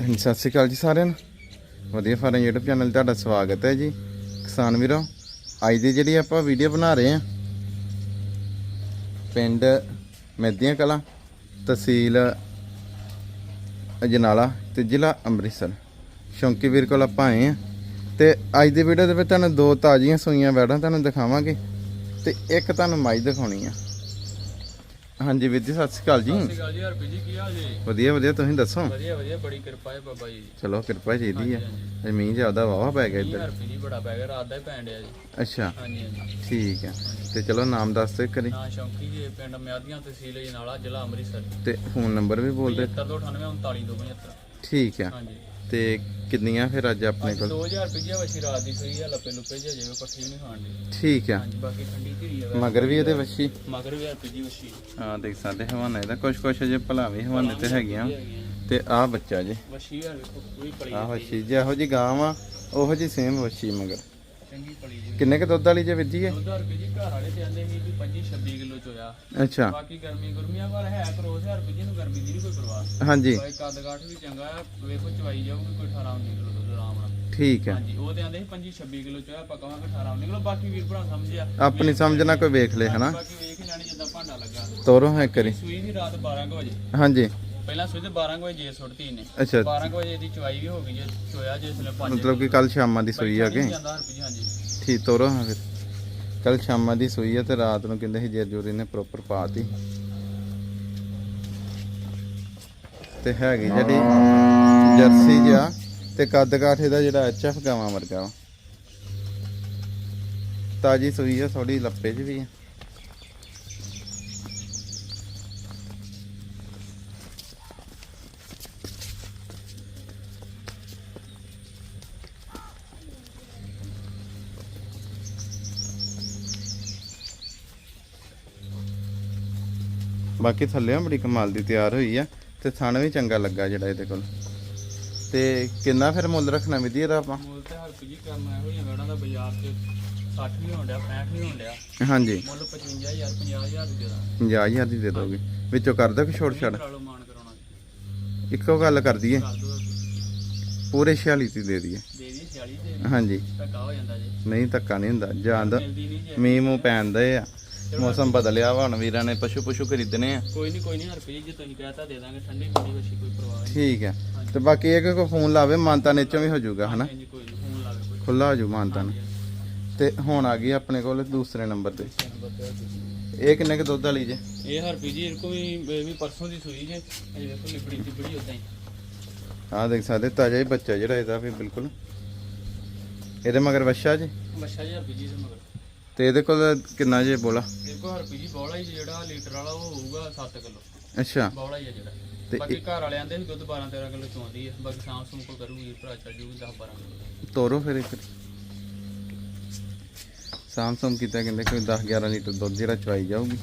ਹਾਂਜੀ, ਸਤਿ ਸ਼੍ਰੀ ਅਕਾਲ ਜੀ ਸਾਰਿਆਂ ਨੂੰ। ਵਧੀਆ ਫਾਰਮ YouTube ਚੈਨਲ 'ਤੇ ਤੁਹਾਡਾ ਸਵਾਗਤ ਹੈ ਜੀ। ਕਿਸਾਨ ਵੀਰੋ, ਅੱਜ ਦੀ ਜਿਹੜੀ ਆਪਾਂ ਵੀਡੀਓ ਬਣਾ ਰਹੇ ਹਾਂ, ਪਿੰਡ ਮੈਦੀਆਂ ਕਲਾਂ, ਤਹਿਸੀਲ ਅਜਨਾਲਾ ਤੇ ਜ਼ਿਲ੍ਹਾ ਅੰਮ੍ਰਿਤਸਰ। ਸ਼ੌਂਕੀ ਵੀਰ ਕੋਲ ਆਪਾਂ ਆਏ ਹਾਂ ਤੇ ਅੱਜ ਦੀ ਵੀਡੀਓ ਦੇ ਵਿੱਚ ਤੁਹਾਨੂੰ ਦੋ ਤਾਜ਼ੀਆਂ ਸੂਈਆਂ ਵੈੜਾਂ ਤੁਹਾਨੂੰ ਦਿਖਾਵਾਂਗੇ ਤੇ ਇੱਕ ਤੁਹਾਨੂੰ ਮਾਈ ਦਿਖਾਉਣੀ ਆ। ਹਾਂਜੀ ਵੀਰ ਜੀ ਸਤਿ ਸ਼੍ਰੀ ਅਕਾਲ ਜੀ। ਸਤਿ ਸ਼੍ਰੀ ਅਕਾਲ ਜੀ ਹਰਪੀ ਜੀ ਕੀ ਹਾਲ ਜੀ? ਵਧੀਆ ਵਧੀਆ ਤੁਸੀਂ ਦੱਸੋ? ਵਧੀਆ ਵਧੀਆ ਬੜੀ ਕਿਰਪਾ ਹੈ ਬਾਬਾ ਜੀ ਦੀ। ਚਲੋ ਕਿਰਪਾ ਚਾਹੀਦੀ ਹੈ। ਇਹ ਮੀਂਹ ਜ਼ਿਆਦਾ ਵਾਵਾ ਪੈ ਗਿਆ ਇੱਧਰ। ਹਰਪੀ ਜੀ ਬੜਾ ਪੈ ਗਿਆ ਰਾਤ ਦਾ ਹੀ ਪੈਣ ਡਿਆ ਜੀ। ਅੱਛਾ। ਹਾਂਜੀ ਹਾਂਜੀ। ਠੀਕ ਹੈ। ਤੇ ਚਲੋ ਨਾਮ ਦੱਸ ਦਿਓ ਕਰੀ ਨਾ ਸ਼ੌਂਕੀ ਜੀ ਪਿੰਡ ਮਿਆਦੀਆਂ ਤਹਿਸੀਲ ਜਨਾਲਾ ਜ਼ਿਲ੍ਹਾ ਅੰਮ੍ਰਿਤਸਰ। ਤੇ ਫੋਨ ਨੰਬਰ ਵੀ ਬੋਲ ਦੇ 7298 3975 ਠੀਕ ਹੈ। ਹਾਂਜੀ। ਤੇ ਕਿੰਨੀਆਂ ਫਿਰ ਅੱਜ ਆਪਣੇ ਅੱਜ ਕੋਲ? 2000 ਰੁਪਏ ਵਛੀ ਰਾਤ ਦੀ ਸਹੀ ਆ ਲੱਪੇ ਲੁੱਪੇ ਜਿਹੇ ਜਿਵੇਂ ਪੱਠੀ ਨਹੀਂ ਖਾਣ ਦੀ ਠੀਕ ਹੈ ਹਾਂਜੀ ਬਾਕੀ ਠੰਡੀ ਧੀਰੀ ਹੈ ਮਗਰ ਵੀ ਇਹਦੇ ਵੱਛੀ? ਮਗਰ ਵੀ ਹਰਪੀ ਜੀ ਵਛੀ ਹਾਂ ਦੇਖ ਸਕਦੇ ਹਵਾਨਾ ਇਹਦਾ ਕੁਛ ਕੁਛ ਜੇ ਭਲਾਵੇਂ ਹਵਾਨੇ ਤੇ ਹੈਗੀਆਂ। ਤੇ ਆਹ ਬੱਚਾ ਜੇ। ਵਛੀ ਹੈ ਵੇਖੋ ਪੂਰੀ ਪਲੀ ਆਹ ਵੱਛੀ ਜਿਹੋ ਜੀ ਗਾਂ ਵਾ ਉਹੋ ਜੀ ਸੇਮ ਵੱਛੀ ਮਗਰ। ਚੰਗੀ ਪਲੀ ਜੀ ਕਿੰਨੇ ਕ ਦੁੱਧ ਵਾਲੀ ਜੇ ਵਿੱਧੀ ਹੈ? 2000 ਰੁਪਏ ਜੀ ਘਰ ਵਾਲੇ ਤੇ ਆਂਦੇ ਵੀ 25 26 ਕਿਲੋ ਚੋਇਆ ਅੱਛਾ। ਬਾਕੀ ਗਰਮੀ ਗੁਰਮੀਆਂ ਪਰ ਹੈ ਕਰੋਸ ਹਜ਼ਾਰ ਰੁਪਏ ਨੂੰ ਗਰਮੀ ਦੀ ਨੀ ਕੋਈ ਪਰਵਾਹ। ਹਾਂਜੀ। ਬਾਈ ਕੱਦ ਕਾਠ ਵੀ ਚੰਗਾ ਆ ਵੇਖੋ ਚਵਾਈ ਜਾਊਗੀ ਕੋਈ 18 19 ਕਿਲੋ ਦੁੱਧ ਆਰਾਮ ਨਾਲ। ਠੀਕ ਹੈ। ਹਾਂਜੀ ਉਹ ਤੇ ਆਂਦੇ ਸੀ 25 26 ਕਿਲੋ ਚੋਇਆ ਆਪਾਂ ਕਹਾਂਗੇ 18 19 ਕਿਲੋ ਬਾਕੀ ਵੀਰ ਭਰਾ ਸਮਝਿਆ। ਆਪਣੀ ਸਮਝ ਨਾਲ ਕੋਈ ਵੇਖ ਲੇ ਹਨਾ? ਬਾਕੀ ਵੇਖ ਲੈਣੀ ਜਿੱਦਾਂ ਭਾਂਡਾ ਲੱਗਾ। ਤੋਰੋ ਹੈ ਕਰੀ ਸੂਈ ਦੀ ਰਾਤ 12 ਕੁ ਵਜੇ। ਹਾਂਜੀ। ਪਹਿਲਾਂ ਤੇ 12 ਕੁ ਵਜੇ ਜੇ ਸੁੱਟਤੀ ਨੇ ਅੱਛਾ। 12 ਕੁ ਵਜੇ ਦੀ ਚਵਾਈ ਵੀ ਹੋ ਗਈ ਜੇ ਚੋਇਆ ਜੇ ਇਸਲੇ 5 ਮਤਲਬ ਕਿ ਕੱਲ ਸ਼ਾਮਾਂ ਦੀ ਸੂਈ ਆ ਕੇ? ਹਾਂਜੀ। ਠੀਕ ਤੋਰੋ ਹਾਂ ਫਿਰ। ਕੱਲ ਸ਼ਾਮਾਂ ਦੀ ਸੂਈ ਆ ਤੇ ਰਾਤ ਨੂੰ ਕਹਿੰਦੇ ਸੀ ਜੇਰ ਜੂਰੀ ਨੇ ਪ੍ਰੋਪਰ ਪਾਤੀ ਤੇ ਹੈਗੀ ਜਿਹੜੀ ਜਰਸੀ ਜਿਹਾ ਤੇ ਕੱਦ ਕਾਠ ਇਹਦਾ ਜਿਹੜਾ ਐਚਐਫ ਗਾਵਾਂ ਵਰਗਾ ਤਾਜੀ ਸੂਈ ਆ ਥੋੜੀ ਲੱਪੇ 'ਚ ਵੀ ਆ। ਬਾਕੀ ਥੱਲੇ ਬੜੀ ਕਮਾਲ ਦੀ ਤਿਆਰ ਹੋਈ ਆ ਤੇ ਥਣ ਵੀ ਚੰਗਾ ਲੱਗਾ ਜਿਹੜਾ ਇਹਦੇ ਕੋਲ। ਤੇ ਕਿੰਨਾ ਫਿਰ ਮੁੱਲ ਰੱਖਣਾ ਵਿਧੀ ਇਹਦਾ ਆਪਾਂ? ਮੁੱਲ ਤੇ ਹਰਪੀ ਜੀ ਕਰਨਾ ਇਹੋ ਜਿਹਾ ਵੇੜਾਂ ਦਾ ਬਾਜ਼ਾਰ 'ਚ 60 ਵੀ ਹੋਣ ਡਿਆ 65 ਵੀ ਹੋਣ ਡਿਆ। ਹਾਂਜੀ। ਮੁੱਲ 55000 50000 ਦੇ ਦਾਂ 50000 ਦੀ ਦੇ ਦੋਗੇ। ਵਿੱਚੋਂ ਕਰ ਦੋ ਕਿ ਛੋੜ ਛੜ? ਇੱਕੋ ਗੱਲ ਕਰ ਦਈਏ। ਦੋ ਪੂਰੇ 46 ਦੀ ਦੇ ਦਈਏ। ਦੇ ਦੀ 46 ਦੇ ਹਾਂਜੀ। ਧੱਕਾ ਹੋ ਜਾਂਦਾ ਜੀ। ਨਹੀਂ ਧੱਕਾ ਨਹੀਂ ਹੁੰਦਾ। ਜਾਂਦਾ ਮੀਂਹ ਮੂੰਹ ਪੈਣ ਦੇ ਆ। ਮੌਸਮ ਬਦਲਿਆ ਵਾ ਹੁਣ ਵੀਰਾਂ ਨੇ ਪਸ਼ੂ ਪਸ਼ੂ ਖਰੀਦਣੇ ਆ। ਕੋਈ ਨਹੀਂ ਕੋਈ ਨਹੀਂ ਹਰਪੀ ਜੀ ਤੁਸੀਂ ਕਹਤਾ ਦੇ ਦਾਂਗੇ ਠੰਡੀ ਠੰਡੀ ਵਛੀ ਕੋਈ ਪਰਵਾਹ ਨਹੀਂ ਠੀਕ ਹੈ ਤੇ ਬਾਕੀ ਇਹ ਕੋਈ ਫੋਨ ਲਾਵੇ ਮਾਨਤਾ ਨੇਚੋਂ ਵੀ ਹੋ ਜਾਊਗਾ ਹਨਾ? ਹਾਂਜੀ ਕੋਈ ਨਹੀਂ ਫੋਨ ਲਾ ਕੇ ਕੋਈ। ਖੁੱਲਾ ਹੋ ਜੂ ਮਾਨਤਾ ਨੂੰ ਤੇ ਹੁਣ ਆ ਗਈ ਆਪਣੇ ਕੋਲ ਦੂਸਰੇ ਨੰਬਰ ਤੇ। ਇਹ ਕਿੰਨੇ ਕ ਦੁੱਧ ਵਾਲੀ ਜੇ? ਇਹ ਹਰਪੀ ਜੀ ਇਹ ਵੀ ਪਰਸੋਂ ਦੀ ਸੂਈ ਜੇ। ਇਹ ਵੇਖੋ ਲਿਬੜੀ ਦੀ ਬੜੀ ਉਦਾਂ ਹੀ। ਆਹ ਦੇਖ ਸਕਦੇ ਤਾਜ਼ਾ ਹੀ ਬੱਚਾ ਜਿਹੜਾ ਇਹਦਾ ਵੀ ਬਿਲਕੁਲ। ਇਹਦੇ ਮਗਰ ਵੱਛਾ ਜੀ? ਮੱਛਾ ਜੀ ਹਰਪੀ ਜੀ ਦੇ ਮਗਰ। ਤੇ ਇਹਦੇ ਕੋਲ ਕਿੰਨਾ ਜੇ ਬੋਲਾ? ਦੇਖੋ ਹਰਪੀ ਜੀ ਬੌਲਾ ਹੀ ਜਿਹੜਾ ਲੀਟਰ ਵਾਲਾ ਉਹ ਹੋਊਗਾ 7 ਕਿਲੋ। ਅੱਛਾ। ਬੌਲਾ ਹੀ ਆ ਜਿਹੜਾ। ਤੇ ਬਾਕੀ ਘਰ ਵਾਲੇ ਆਂਦੇ ਸੀ ਦੁੱਧ 12 13 ਕਿਲੋ ਚੋਂਦੀ ਹੈ ਬਾਕੀ ਸ਼ਾਮ ਸੂਮ ਕੋ ਕਰੂਗੀ ਭਰਾ ਚੱਲ ਜੂਗੀ 10 12 ਕਿਲੋ। ਤੋਰੋ ਫਿਰ ਇੱਕ। ਸਾਮਸੰਗ ਕੀਤਾ ਕਹਿੰਦੇ ਕੋਈ 10 11 ਲੀਟਰ ਦੁੱਧ ਜਿਹੜਾ ਚਵਾਈ ਜਾਊਗੀ।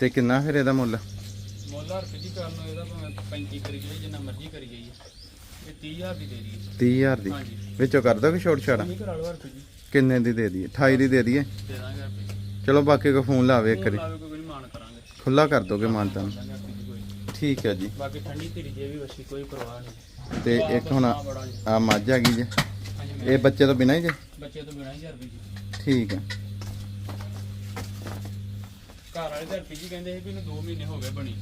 ਤੇ ਕਿੰਨਾ ਫਿਰ ਇਹਦਾ ਮੁੱਲ? ਮੁੱਲ ਹਰਪੀ ਜੀ ਕਰਨ ਨੂੰ ਇਹਦਾ ਭਾਵੇਂ 35 ਕਰੀ ਜਾਈਏ ਜਿੰਨਾ ਮਰਜ਼ੀ ਕਰੀ ਜਾਈਏ ਇਹ 30000 ਦੀ ਦੇ ਦਈਏ। 30000 ਦੀ? ਹਾਂਜੀ। ਵਿੱਚੋਂ ਕਰ ਦੋ ਕਿ ਛੋਟ ਛਾੜਾ? ਨਹੀਂ ਕਰਾ ਲਓ ਹਰਪੀ ਜੀ। ਕਿੰਨੇ ਦੀ ਦੇ ਦਈਏ? 28 ਦੀ ਦੇ ਦਈਏ? ਦੇ ਦਾਂਗੇ ਚਲੋ ਬਾਕੀ ਕੋ ਫੋਨ ਲਾਵੇ ਇੱਕ ਵਾਰੀ। ਲਾਵੇ ਕੋਈ ਨਹੀਂ ਮਾਨ ਕਰਾਂਗੇ। ਖੁੱਲਾ ਕਰ ਦੋਗੇ ਮਾਨਤਾ ਨੂੰ ਦਾਂਗੇ ਕੋਈ। ਠੀਕ ਹੈ ਜੀ। ਬਾਕੀ ਠੰਡੀ ਧੀਰੀ ਜੇ ਵੀ ਵਛੀ ਕੋਈ ਪਰਵਾਹ ਨਹੀਂ। ਤੇ ਇੱਕ ਹੁਣ ਹਾਂ ਬੜਾ ਜੀ। ਆ ਮੱਝ ਹੈਗੀ ਜੇ। ਹਾਂਜੀ ਇਹ ਬੱਚੇ ਤੋਂ ਬਿਨਾਂ ਹੀ ਜੇ? ਬੱਚੇ ਤੋਂ ਬਿਨਾਂ ਹੀ ਹਰਪੀ ਜੀ। ਠੀਕ ਹੈ। ਵਾਲੇ ਤਾਂ ਹਰਪੀ ਜੀ ਕਹਿੰਦੇ ਸੀ ਵੀ ਇਹਨੂੰ 2 ਮਹੀਨੇ ਹੋ ਗਏ ਬਣੀ।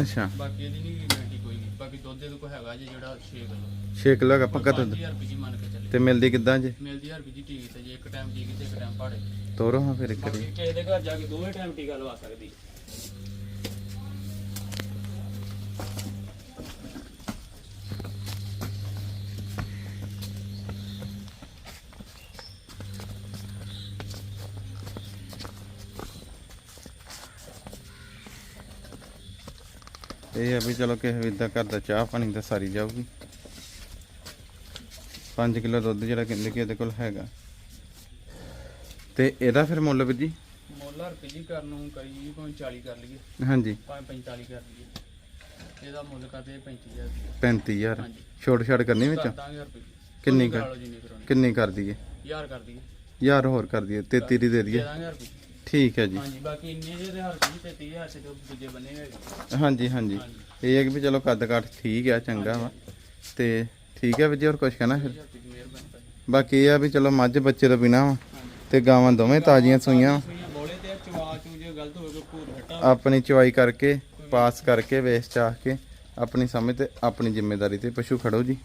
ਅੱਛਾ। ਬਾਕੀ ਇਹਦੀ ਨਹੀਂ ਗਾਰੰਟੀ ਕੋਈ ਨਹੀਂ ਬਾਕੀ ਦੁੱਧ ਦੇ ਕੋਲ ਹੈਗਾ ਜੀ ਜਿਹੜਾ 6 ਕਿਲੋ। 6 ਕਿਲੋ ਦਾ ਪੱਕਾ ਦੁੱਧ? 5000 ਰੁਪਏ ਮੰਨ ਕੇ ਚੱਲੇ ਤੇ ਮਿਲਦੀ ਕਿੱਦਾਂ ਜੇ? ਮਿਲਦੀ ਹਰ ਜੀ ਟੀਵੀ ਤੇ ਜੇ ਇੱਕ ਟਾਈਮ ਜੀ ਤੇ ਇੱਕ ਟਾਈਮ ਪਾੜੇ ਤੋਰੋ ਹਾਂ ਫਿਰ ਇੱਕ ਵਾਰੀ। ਕਿਸੇ ਦੇ ਘਰ ਜਾ ਕੇ ਦੋਵੇਂ ਟਾਈਮ ਟੀਕਾ ਲਵਾ ਸਕਦੀ। ਇਹ ਆ ਵੀ ਚਲੋ ਕਿਸੇ ਵੀ ਦਾ ਘਰ ਦਾ ਚਾਹ ਪਾਣੀ ਤਾਂ ਸਾਰੀ ਜਾਊਗੀ। 5 ਕਿਲੋ ਦੁੱਧ ਜਿਹੜਾ ਕਹਿੰਦੇ ਕਿ ਇਹਦੇ ਕੋਲ ਹੈਗਾ। ਤੇ ਇਹਦਾ ਫਿਰ ਮੁੱਲ ਵੀਰ ਜੀ? ਮੁੱਲ ਰੁਪਏ ਜੀ ਕਰਨ ਨੂੰ ਕਰੀ ਭਾਵੇਂ 40 ਕਰ ਲਈਏ। ਹਾਂਜੀ। ਭਾਵੇਂ 45 ਕਰ ਲਈਏ। ਇਹਦਾ ਮੁੱਲ ਕਰਦੇ 35000 ਰੁਪਏ 35000 ਹਾਂਜੀ। ਛੋਟ ਛਾੜ ਕਰਨੀ ਵਿੱਚ? ਕਿੰਨੀ ਕਰ? ਕਿੰਨੀ ਕਰ ਦਈਏ? ਯਾਰ ਕਰ ਦਈਏ। ਯਾਰ ਹੋਰ ਕਰ ਦਈਏ 33 ਦੀ ਦਈਏ। ਰੁਪਏ ਠੀਕ ਹੈ ਜੀ। ਹਾਂਜੀ ਬਾਕੀ ਇੰਨੇ ਜਿਹੇ ਦੇ ਹਰ ਕੋਈ ਤੇ 30000 ਤੇ ਦੂਜੇ ਬੰਨੇ ਹੈਗੇ। ਹਾਂਜੀ ਹਾਂਜੀ। ਇਹ ਹੈ ਕਿ ਵੀ ਚਲੋ ਕੱਦ ਕਾਠ ਠੀਕ ਆ ਚੰਗਾ ਵਾ। ਤੇ ਠੀਕ ਹੈ ਵੀਰ ਜੀ ਹੋਰ ਕੁਝ ਕਹਿਣਾ ਫਿਰ? 30000 ਰੁਪਏ ਦੀ ਮਿਹਰਬਾਨੀ ਭਾਈ। ਬਾਕੀ ਇਹ ਆ ਵੀ ਚਲੋ ਮੱਝ ਬੱਚੇ ਤੋਂ ਬਿਨਾ ਵਾ ਤੇ ਗਾਵਾਂ ਦੋਵੇਂ ਤਾਜ਼ੀਆਂ ਸੂਈਆਂ ਬੋਲੇ ਤੇ ਚਵਾ ਚੂ ਜੇ ਗਲਤ ਹਟਾ ਆਪਣੀ ਚਵਾਈ ਕਰਕੇ ਪਾਸ ਕਰਕੇ ਵੇਚ ਚਾਹ ਕੇ ਆਪਣੀ ਸਮਝ ਤੇ ਆਪਣੀ ਜ਼ਿੰਮੇਵਾਰੀ ਤੇ ਪਸ਼ੂ ਖੜੋ ਜੀ।